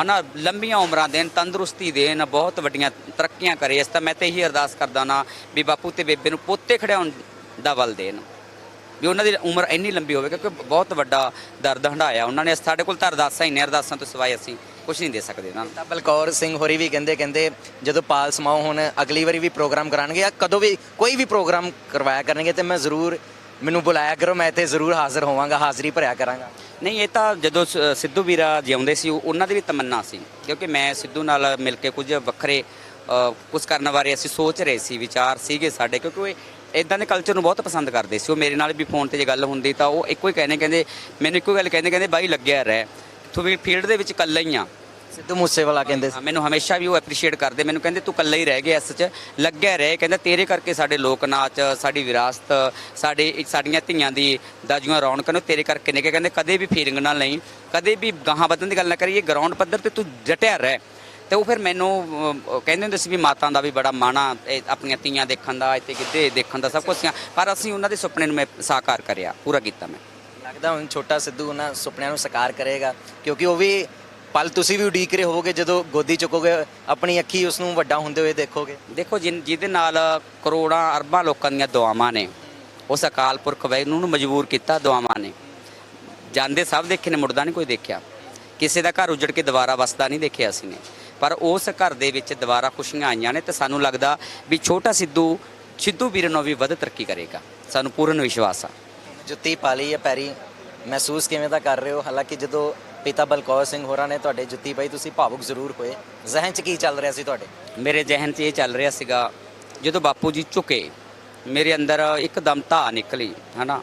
ਹਨਾ, ਲੰਬੀਆਂ ਉਮਰਾਂ ਦੇਣ, ਤੰਦਰੁਸਤੀ ਦੇਣ, ਬਹੁਤ ਵੱਡੀਆਂ ਤਰੱਕੀਆਂ ਕਰੇ। ਇਸ ਤਾਂ ਮੈਂ ਤੇ ਇਹੀ ਅਰਦਾਸ ਕਰਦਾ ਨਾ ਵੀ ਬਾਪੂ ਤੇ ਬੇਬੇ ਨੂੰ ਪੋਤੇ ਖੜਾਉਣ ਦਾ ਬਲ ਦੇਣ। ਵੀ ਉਹਨਾਂ ਦੀ ਉਮਰ ਇੰਨੀ ਲੰਬੀ ਹੋਵੇ ਕਿਉਂਕਿ ਬਹੁਤ ਵੱਡਾ ਦਰਦ ਹੰਡਾਇਆ ਉਹਨਾਂ ਨੇ, ਸਾਡੇ ਕੋਲ ਤਾਂ ਅਰਦਾਸਾਂ ਹੀ ਨੇ, ਅਰਦਾਸਾਂ ਤੋਂ ਸਿਵਾਏ ਅਸੀਂ ਕੁਝ ਨਹੀਂ ਦੇ ਸਕਦੇ ਇਹਨਾਂ ਨੂੰ। ਤਾਂ ਬਲਕੌਰ ਸਿੰਘ ਹੋਰੀ ਵੀ ਕਹਿੰਦੇ ਕਹਿੰਦੇ ਜਦੋਂ ਪਾਲ ਸਮਾਓ ਹੁਣ ਅਗਲੀ ਵਾਰੀ ਵੀ ਪ੍ਰੋਗਰਾਮ ਕਰਾਣਗੇ ਜਾਂ ਕਦੋਂ ਵੀ ਕੋਈ ਵੀ ਪ੍ਰੋਗਰਾਮ ਕਰਵਾਇਆ ਕਰਨਗੇ ਤੇ ਮੈਂ ਜ਼ਰੂਰ ਮੈਨੂੰ ਬੁਲਾਇਆ ਕਰੋ ਮੈਂ ਇੱਥੇ ਜ਼ਰੂਰ ਹਾਜ਼ਰ ਹੋਵਾਂਗਾ ਹਾਜ਼ਰੀ ਭਰਿਆ ਕਰਾਂਗਾ। ਨਹੀਂ ਇਹ ਤਾਂ ਜਦੋਂ ਸਿੱਧੂ ਵੀਰਾ ਜਿਉਂਦੇ ਸੀ ਉਹ- ਉਹਨਾਂ ਦੀ ਵੀ ਤਮੰਨਾ ਸੀ ਕਿਉਂਕਿ ਮੈਂ ਸਿੱਧੂ ਨਾਲ ਮਿਲ ਕੇ ਕੁਝ ਵੱਖਰੇ ਕੁਝ ਕਰਨ ਬਾਰੇ ਅਸੀਂ ਸੋਚ ਰਹੇ ਸੀ ਵਿਚਾਰ ਸੀਗੇ ਸਾਡੇ ਕਿਉਂਕਿ ਉਹ ਇਦਾਂ ਦੇ ਕਲਚਰ ਨੂੰ ਬਹੁਤ ਪਸੰਦ ਕਰਦੇ ਸੀ। ਉਹ ਮੇਰੇ ਨਾਲ ਵੀ ਫੋਨ ਤੇ ਜੇ ਗੱਲ ਹੁੰਦੀ ਤਾਂ ਉਹ ਇੱਕੋ ਹੀ ਕਹਿੰਦੇ ਕਹਿੰਦੇ ਮੈਨੂੰ ਇੱਕੋ ਗੱਲ ਕਹਿੰਦੇ ਕਹਿੰਦੇ ਬਾਈ ਲੱਗਿਆ ਰਹਿ ਤੂੰ ਵੀ ਫੀਲਡ ਦੇ ਵਿੱਚ ਇਕੱਲਾ ਹੀ ਆ। ਸਿੱਧੂ ਮੂਸੇਵਾਲਾ ਕਹਿੰਦੇ ਸੀ ਮੈਨੂੰ ਹਮੇਸ਼ਾ ਵੀ ਉਹ ਐਪਰੀਸ਼ੀਏਟ ਕਰਦੇ। ਮੈਨੂੰ ਕਹਿੰਦੇ ਤੂੰ ਇਕੱਲਾ ਹੀ ਰਹਿ ਗਿਆ ਇਸ 'ਚ। ਲੱਗਿਆ ਰਹਿ। ਕਹਿੰਦਾ ਤੇਰੇ ਕਰਕੇ ਸਾਡੇ ਲੋਕ ਨਾਚ ਸਾਡੀ ਵਿਰਾਸਤ ਸਾਡੇ ਸਾਡੀਆਂ ਧੀਆਂ ਦੀ ਦਾਜੂਆਂ ਰੌਣਕਾਂ ਨੂੰ ਤੇਰੇ ਕਰਕੇ ਨੇ ਕਹਿੰਦੇ ਕਦੇ ਵੀ ਫੀਲਿੰਗ ਨਾਲ ਨਹੀਂ ਕਦੇ ਵੀ ਗਾਹਾਂ ਵਧਣ ਦੀ ਗੱਲ ਨਾ ਕਰੀਏ ਗਰਾਊਂਡ ਪੱਧਰ ਤੇ ਤੂੰ ਜਟਿਆ ਰਹਿ। ਤੇ ਉਹ ਫਿਰ ਮੈਨੂੰ ਕਹਿੰਦੇ ਹੁੰਦੇ ਸੀ ਵੀ ਮਾਤਾ ਦਾ ਵੀ ਬੜਾ ਮਾਣਾ ਆਪਣੀਆਂ ਧੀਆਂ ਦੇਖਣ ਦਾ ਇੱਥੇ ਗਿੱਧੇ ਦੇਖਣ ਦਾ ਸਭ ਕੁਝ ਪਰ ਅਸੀਂ ਉਹਨਾਂ ਦੇ ਸੁਪਨੇ ਨੂੰ ਮੈਂ ਸਾਕਾਰ ਕਰਿਆ ਪੂਰਾ ਕੀਤਾ ਮੈਂ। ਲੱਗਦਾ ਹੁਣ ਛੋਟਾ ਸਿੱਧੂ ਉਹਨਾਂ ਸੁਪਨਿਆਂ ਨੂੰ ਸਾਕਾਰ ਕਰੇਗਾ ਕਿਉਂਕਿ ਉਹ ਵੀ ਪਲ ਤੁਸੀਂ ਵੀ ਉਡੀਕ ਰਹੇ ਹੋਵੋਗੇ ਜਦੋਂ ਗੋਦੀ ਚੁੱਕੋਗੇ ਆਪਣੀ ਅੱਖੀ ਉਸ ਨੂੰ ਵੱਡਾ ਹੁੰਦੇ ਹੋਏ ਦੇਖੋਗੇ? ਦੇਖੋ ਜਿਨ ਜਿਹਦੇ ਨਾਲ ਕਰੋੜਾਂ ਅਰਬਾਂ ਲੋਕਾਂ ਦੀਆਂ ਦੁਆਵਾਂ ਨੇ ਉਸ ਅਕਾਲ ਪੁਰਖ ਵਾਹਿਗੁਰੂ ਨੂੰ ਮਜਬੂਰ ਕੀਤਾ ਦੁਆਵਾਂ ਨੇ। ਜਾਂਦੇ ਸਭ ਦੇਖੇ ਨੇ ਮੁੜਦਾ ਨਹੀਂ ਕੋਈ ਦੇਖਿਆ। ਕਿਸੇ ਦਾ ਘਰ ਉਜੜ ਕੇ ਦੁਬਾਰਾ ਵਸਦਾ ਨਹੀਂ ਦੇਖਿਆ ਅਸੀਂ ਨੇ। ਪਰ ਉਸ ਘਰ ਦੇ ਵਿੱਚ ਦੁਬਾਰਾ ਖੁਸ਼ੀਆਂ ਆਈਆਂ ਨੇ ਤੇ ਸਾਨੂੰ ਲੱਗਦਾ ਵੀ ਛੋਟਾ ਸਿੱਧੂ ਸਿੱਧੂ ਵੀਰ ਨੂੰ ਵੀ ਵੱਧ ਤਰੱਕੀ ਕਰੇਗਾ। ਸਾਨੂੰ ਪੂਰਨ ਵਿਸ਼ਵਾਸ ਆ। ਜੁੱਤੀ ਪਾ ਲਈ ਹੈ ਪੈਰੀ। ਮਹਿਸੂਸ ਕਿਵੇਂ ਦਾ ਕਰ ਰਹੇ ਹੋ? ਹਾਲਾਂਕਿ ਜਦੋਂ ਪਿਤਾ ਬਲਕੌਰ ਸਿੰਘ ਹੋਰਾਂ ਨੇ ਤੁਹਾਡੇ ਜੁੱਤੀ ਪਾਈ, ਤੁਸੀਂ ਭਾਵੁਕ ਜ਼ਰੂਰ ਹੋਏ। ਜ਼ਹਿਨ 'ਚ ਕੀ ਚੱਲ ਰਿਹਾ ਸੀ ਤੁਹਾਡੇ? ਮੇਰੇ ਜ਼ਿਹਨ 'ਚ ਇਹ ਚੱਲ ਰਿਹਾ ਸੀਗਾ, ਜਦੋਂ ਬਾਪੂ ਜੀ ਝੁਕੇ, ਮੇਰੇ ਅੰਦਰ ਇੱਕਦਮ ਧਾ ਨਿਕਲੀ, ਹਨਾ?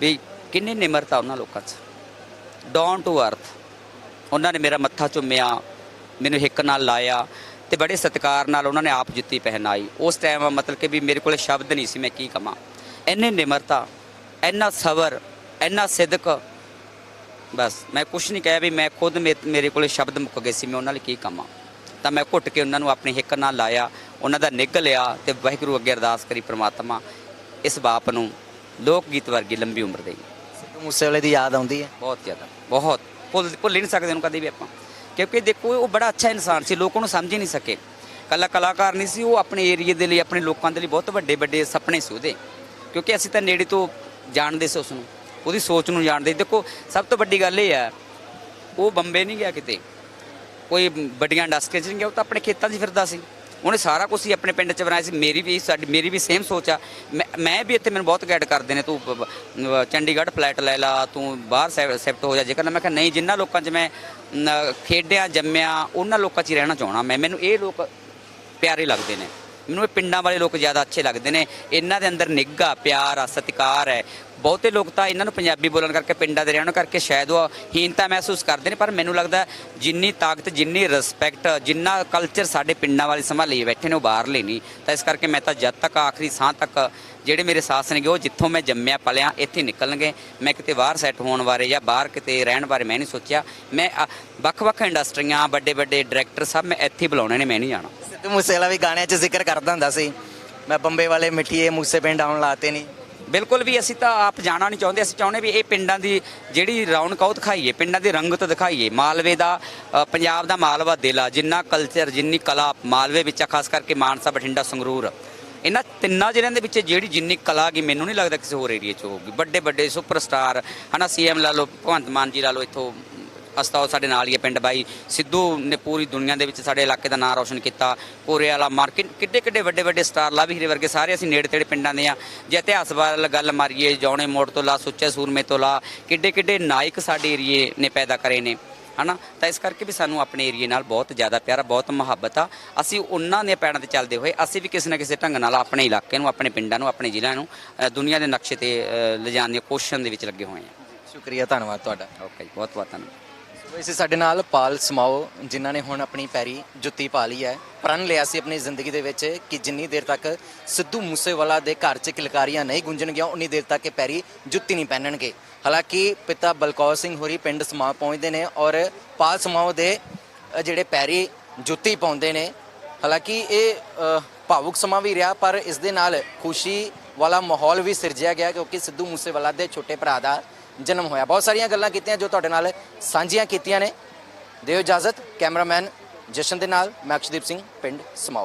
ਵੀ ਕਿੰਨੀ ਨਿਮਰਤਾ ਉਹਨਾਂ ਲੋਕਾਂ 'ਚ। ਡਾਊਨ ਟੂ ਅਰਥ ਉਹਨਾਂ ਨੇ ਮੇਰਾ ਮੱਥਾ ਚੁੰਮਿਆ, ਮੈਨੂੰ ਹਿੱਕ ਨਾਲ ਲਾਇਆ ਤੇ ਬੜੇ ਸਤਿਕਾਰ ਨਾਲ ਉਹਨਾਂ ਨੇ ਆਪ ਜੁੱਤੀ ਪਹਿਨਾਈ। ਉਸ ਟਾਈਮ ਮਤਲਬ ਕਿ ਵੀ ਮੇਰੇ ਕੋਲ ਸ਼ਬਦ ਨਹੀਂ ਸੀ, ਮੈਂ ਕੀ ਕਵਾਂ। ਇੰਨੀ ਨਿਮਰਤਾ, ਇੰਨਾ ਸਬਰ, ਇੰਨਾ ਸਿਦਕ ਬਸ ਮੈਂ ਕੁਝ ਨਹੀਂ ਕਹਿਆ ਵੀ ਮੈਂ ਖੁਦ ਮੇ- ਮੇਰੇ ਕੋਲੇ ਸ਼ਬਦ ਮੁੱਕ ਗਏ ਸੀ ਮੈਂ ਉਹਨਾਂ ਲਈ ਕੀ ਕਵਾਂ। ਤਾਂ ਮੈਂ ਘੁੱਟ ਕੇ ਉਹਨਾਂ ਨੂੰ ਆਪਣੀ ਹਿੱਕ ਨਾਲ ਲਾਇਆ ਉਹਨਾਂ ਦਾ ਨਿੱਘ ਲਿਆ ਤੇ ਵਾਹਿਗੁਰੂ ਅੱਗੇ ਅਰਦਾਸ ਕਰੀ ਪ੍ਰਮਾਤਮਾ ਇਸ ਬਾਪ ਨੂੰ ਲੋਕ ਗੀਤ ਵਰਗੀ ਲੰਬੀ ਉਮਰ ਦੇਈ। ਸਿੱਧੂ ਮੂਸੇਵਾਲੇ ਦੀ ਯਾਦ ਆਉਂਦੀ ਹੈ? ਬਹੁਤ ਜ਼ਿਆਦਾ ਬਹੁਤ। ਭੁੱਲ ਭੁੱਲ ਹੀ ਨਹੀਂ ਸਕਦੇ ਉਹਨੂੰ ਕਦੇ ਵੀ ਆਪਾਂ। ਕਿਉਂਕਿ ਦੇਖੋ ਉਹ ਬੜਾ ਅੱਛਾ ਇਨਸਾਨ ਸੀ ਲੋਕ ਉਹਨੂੰ ਸਮਝ ਹੀ ਨਹੀਂ ਸਕੇ। ਕੱਲਾ ਕਲਾਕਾਰ ਨਹੀਂ ਸੀ ਉਹ ਆਪਣੇ ਏਰੀਏ ਦੇ ਲਈ ਆਪਣੇ ਲੋਕਾਂ ਦੇ ਲਈ ਬਹੁਤ ਵੱਡੇ ਵੱਡੇ ਸੁਪਨੇ ਸੀ ਉਹਦੇ। ਕਿਉਂਕਿ ਅਸੀਂ ਤਾਂ ਨੇੜੇ ਤੋਂ ਜਾਣਦੇ ਸੀ ਉਸ ਨੂੰ। ਉਹਦੀ ਸੋਚ ਨੂੰ ਜਾਣਦੇ ਦੇਖੋ, ਸਭ ਤੋਂ ਵੱਡੀ ਗੱਲ ਇਹ ਹੈ, ਉਹ ਬੰਬੇ ਨਹੀਂ ਗਿਆ ਕਿਤੇ। ਕੋਈ ਵੱਡੀਆਂ ਇੰਡਸਟਰੀਆਂ 'ਚ ਨਹੀਂ ਗਿਆ, ਉਹ ਤਾਂ ਆਪਣੇ ਖੇਤਾਂ 'ਚ ਫਿਰਦਾ ਸੀ। ਉਹਨੇ ਸਾਰਾ ਕੁਝ ਹੀ ਆਪਣੇ ਪਿੰਡ 'ਚ ਬਣਾਇਆ ਸੀ। ਮੇਰੀ ਵੀ ਸਾਡੀ, ਮੇਰੀ ਵੀ ਸੇਮ ਸੋਚ ਆ। ਮੈਂ ਮੈਂ ਵੀ ਇੱਥੇ ਮੈਨੂੰ ਬਹੁਤ ਗਾਈਡ ਕਰਦੇ ਨੇ, ਤੂੰ ਚੰਡੀਗੜ੍ਹ ਫਲੈਟ ਲੈ ਲਾ, ਤੂੰ ਬਾਹਰ ਸ਼ਿਫਟ ਹੋ ਜਾ। ਜੇਕਰ ਮੈਂ ਕਿਹਾ ਨਹੀਂ, ਜਿੰਨਾ ਲੋਕਾਂ 'ਚ ਮੈਂ ਖੇਡਿਆ, ਜੰਮਿਆ, ਉਹਨਾਂ ਲੋਕਾਂ 'ਚ ਹੀ ਰਹਿਣਾ ਚਾਹਣਾ ਮੈਂ, ਮੈਨੂੰ ਇਹ ਲੋਕ ਪਿਆਰੇ ਲੱਗਦੇ ਨੇ। ਮੈਨੂੰ ਇਹ ਪਿੰਡਾਂ ਵਾਲੇ ਲੋਕ ਜ਼ਿਆਦਾ ਅੱਛੇ ਲੱਗਦੇ ਨੇ। ਇਹਨਾਂ ਦੇ ਅੰਦਰ ਨਿੱਘਾ, ਪਿਆਰ ਆ, ਸਤਿਕਾਰ ਹੈ। ਬਹੁਤੇ ਲੋਕ ਤਾਂ ਇਹਨਾਂ ਨੂੰ ਪੰਜਾਬੀ ਬੋਲਣ ਕਰਕੇ, ਪਿੰਡਾਂ ਦੇ ਰਹਿਣ ਕਰਕੇ ਸ਼ਾਇਦ ਉਹ ਹੀਨਤਾ ਮਹਿਸੂਸ ਕਰਦੇ ਨੇ, ਪਰ ਮੈਨੂੰ ਲੱਗਦਾ ਜਿੰਨੀ ਤਾਕਤ, ਜਿੰਨੀ ਰਿਸਪੈਕਟ ਜਿੰਨਾ ਕਲਚਰ ਸਾਡੇ ਪਿੰਡਾਂ ਵਾਲੇ ਸੰਭਾਲੀ ਬੈਠੇ ਨੇ ਉਹ ਬਾਹਰ ਨਹੀਂ। ਤਾਂ ਇਸ ਕਰਕੇ ਮੈਂ ਤਾਂ ਜਦ ਤੱਕ ਆਖਰੀ ਸਾਹ ਤੱਕ ਜਿਹੜੇ ਮੇਰੇ ਸਾਥ ਨੇਗੇ ਉਹ ਜਿੱਥੋਂ ਮੈਂ ਜੰਮਿਆ, ਪਲਿਆ, ਇੱਥੇ ਨਿਕਲਣਗੇ। ਮੈਂ ਕਿਤੇ ਬਾਹਰ ਸੈੱਟ ਹੋਣ ਬਾਰੇ ਜਾਂ ਬਾਹਰ ਕਿਤੇ ਰਹਿਣ ਬਾਰੇ ਮੈਂ ਨਹੀਂ ਸੋਚਿਆ। ਮੈਂ ਵੱਖ-ਵੱਖ ਇੰਡਸਟਰੀਆਂ ਵੱਡੇ ਵੱਡੇ ਡਾਇਰੈਕਟਰ ਸਭ ਮੈਂ ਇੱਥੇ ਹੀ ਬੁਲਾਉਣੇ ਨੇ, ਮੈਂ ਨਹੀਂ ਜਾਣਾ। ਸਿੱਧੂ ਮੂਸੇਵਾਲਾ ਵੀ ਗਾਣਿਆਂ 'ਚ ਜ਼ਿਕਰ ਕਰਦਾ ਹੁੰਦਾ ਸੀ। ਮੈਂ ਬੰਬੇ ਵਾਲੇ ਮਿੱਠੀਏ ਮੂਸੇ ਪਿੰਡ ਆਉਣ ਲਾਤੇ ਨਹੀਂ ਬਿਲਕੁਲ ਵੀ ਅਸੀਂ ਤਾਂ ਆਪ ਜਾਣਾ ਨਹੀਂ ਚਾਹੁੰਦੇ। ਅਸੀਂ ਚਾਹੁੰਦੇ ਵੀ ਇਹ ਪਿੰਡਾਂ ਦੀ ਜਿਹੜੀ ਰੌਣਕ ਉਹ ਦਿਖਾਈਏ ਪਿੰਡਾਂ ਦੀ ਰੰਗਤ ਦਿਖਾਈਏ। ਮਾਲਵੇ ਦਾ ਅ, ਪੰਜਾਬ ਦਾ ਮਾਲਵਾ ਦਿਲ ਆ ਜਿੰਨਾ ਕਲਚਰ ਜਿੰਨੀ ਕਲਾ ਮਾਲਵੇ ਵਿੱਚ ਆ ਖਾਸ ਕਰਕੇ ਮਾਨਸਾ ਬਠਿੰਡਾ ਸੰਗਰੂਰ। ਇਹਨਾਂ ਤਿੰਨਾਂ ਜ਼ਿਲ੍ਹਿਆਂ ਦੇ ਵਿੱਚ ਜਿਹੜੀ ਜਿੰਨੀ ਕਲਾ ਗਈ ਮੈਨੂੰ ਨਹੀਂ ਲੱਗਦਾ ਕਿਸੇ ਹੋਰ ਏਰੀਏ 'ਚ ਹੋਊਗੀ। ਵੱਡੇ ਵੱਡੇ ਸੁਪਰਸਟਾਰ ਹਨਾ ਸੀਐਮ ਲਾ ਲਓ ਭਗਵੰਤ ਮਾਨ ਜੀ ਲਾ ਲਓ ਇੱਥੋਂ ਅਸਤਾਓ ਸਾਡੇ ਨਾਲ ਹੀ ਹੈ ਪਿੰਡ ਬਾਈ। ਸਿੱਧੂ ਨੇ ਪੂਰੀ ਦੁਨੀਆ ਦੇ ਵਿੱਚ ਸਾਡੇ ਇਲਾਕੇ ਦਾ ਨਾਮ ਰੌਸ਼ਨ ਕੀਤਾ। ਕੋਰੇ ਵਾਲਾ ਮਾਰਕੀਟ ਕਿੱਡੇ ਕਿੱਡੇ ਵੱਡੇ ਵੱਡੇ ਸਟਾਰ ਲਾ ਹੀਰੇ ਵਰਗੇ ਸਾਰੇ ਅਸੀਂ ਨੇੜੇ ਤੇੜੇ ਪਿੰਡਾਂ ਦੇ ਆ। ਜੇ ਇਤਿਹਾਸ ਵੱਲ ਗੱਲ ਮਾਰੀਏ ਜੌਣੇ ਮੋੜ ਤੋਂ ਲਾ ਸੁੱਚੇ ਸੂਰਮੇ ਤੋਂ ਲਾ ਕਿੱਡੇ ਕਿੱਡੇ ਨਾਇਕ ਸਾਡੇ ਏਰੀਏ ਨੇ ਪੈਦਾ ਕਰੇ ਨੇ। ਹਨਾ? ਤਾਂ ਇਸ ਕਰਕੇ ਵੀ ਸਾਨੂੰ ਆਪਣੇ ਏਰੀਏ ਨਾਲ ਬਹੁਤ ਜ਼ਿਆਦਾ ਪਿਆਰ ਆ ਬਹੁਤ ਮੁਹੱਬਤ ਆ। ਅਸੀਂ ਉਹਨਾਂ ਦੇ ਪੈੜਾਂ ਤੇ ਚੱਲਦੇ ਹੋਏ ਅਸੀਂ ਵੀ ਕਿਸੇ ਨਾ ਕਿਸੇ ਢੰਗ ਨਾਲ ਆਪਣੇ ਇਲਾਕੇ ਨੂੰ ਆਪਣੇ ਪਿੰਡਾਂ ਨੂੰ ਆਪਣੇ ਜ਼ਿਲ੍ਹਿਆਂ ਨੂੰ ਦੁਨੀਆ ਦੇ ਨਕਸ਼ੇ ਤੇ ਲਿਜਾਣ ਦੀ ਕੋਸ਼ਿਸ਼ ਦੇ ਵਿੱਚ ਲੱਗੇ ਹੋਏ ਆ। ਸ਼ੁਕਰੀਆ ਧੰਨਵਾਦ ਤੁਹਾਡਾ। ਓਕੇ ਜੀ ਬਹੁਤ ਬਹੁਤ ਧੰਨਵਾਦ। ਵੈਸੇ ਸਾਡੇ ਨਾਲ ਪਾਲ ਸਮਾਓ, ਜਿਨ੍ਹਾਂ ਨੇ ਹੁਣ ਆਪਣੀ ਪੈਰੀ ਜੁੱਤੀ ਪਾ ਲਈ ਹੈ। ਪ੍ਰਣ ਲਿਆ ਸੀ ਆਪਣੀ ਜ਼ਿੰਦਗੀ ਦੇ ਵਿੱਚ ਕਿ ਜਿੰਨੀ ਦੇਰ ਤੱਕ ਸਿੱਧੂ ਮੂਸੇਵਾਲਾ ਦੇ ਘਰ 'ਚ ਕਿਲਕਾਰੀਆਂ ਨਹੀਂ ਗੁੰਜਣਗੀਆਂ ਉਨੀ ਦੇਰ ਤੱਕ ਇਹ ਪੈਰੀ ਜੁੱਤੀ ਨਹੀਂ ਪਹਿਨਣਗੇ। ਹਾਲਾਂਕਿ ਪਿਤਾ ਬਲਕੌਰ ਸਿੰਘ ਹੋਰੀ ਪਿੰਡ ਸਮਾਓ ਪਹੁੰਚਦੇ ਨੇ ਔਰ ਪਾਲ ਸਮਾਓ ਦੇ ਜਿਹੜੇ ਪੈਰੀ ਜੁੱਤੀ ਪਾਉਂਦੇ ਨੇ, ਹਾਲਾਂਕਿ ਇਹ ਭਾਵੁਕ ਸਮਾਂ ਵੀ ਰਿਹਾ, ਪਰ ਇਸ ਦੇ ਨਾਲ ਖੁਸ਼ੀ ਵਾਲਾ ਮਾਹੌਲ ਵੀ ਸਿਰਜਿਆ ਗਿਆ ਕਿਉਂਕਿ ਸਿੱਧੂ ਮੂਸੇਵਾਲਾ ਦੇ ਛੋਟੇ ਭਰਾ ਦਾ ਜਨਮ ਹੋਇਆ। ਬਹੁਤ ਸਾਰੀਆਂ ਗੱਲਾਂ ਕੀਤੀਆਂ ਜੋ ਤੁਹਾਡੇ ਨਾਲ ਸਾਂਝੀਆਂ ਕੀਤੀਆਂ ਨੇ। ਦਿਓ ਇਜਾਜ਼ਤ, ਕੈਮਰਾਮੈਨ ਜਸ਼ਨ ਦੇ ਨਾਲ, ਮੈਂ ਅਕਸ਼ਦੀਪ ਸਿੰਘ, ਪਿੰਡ ਸਮਾਓ।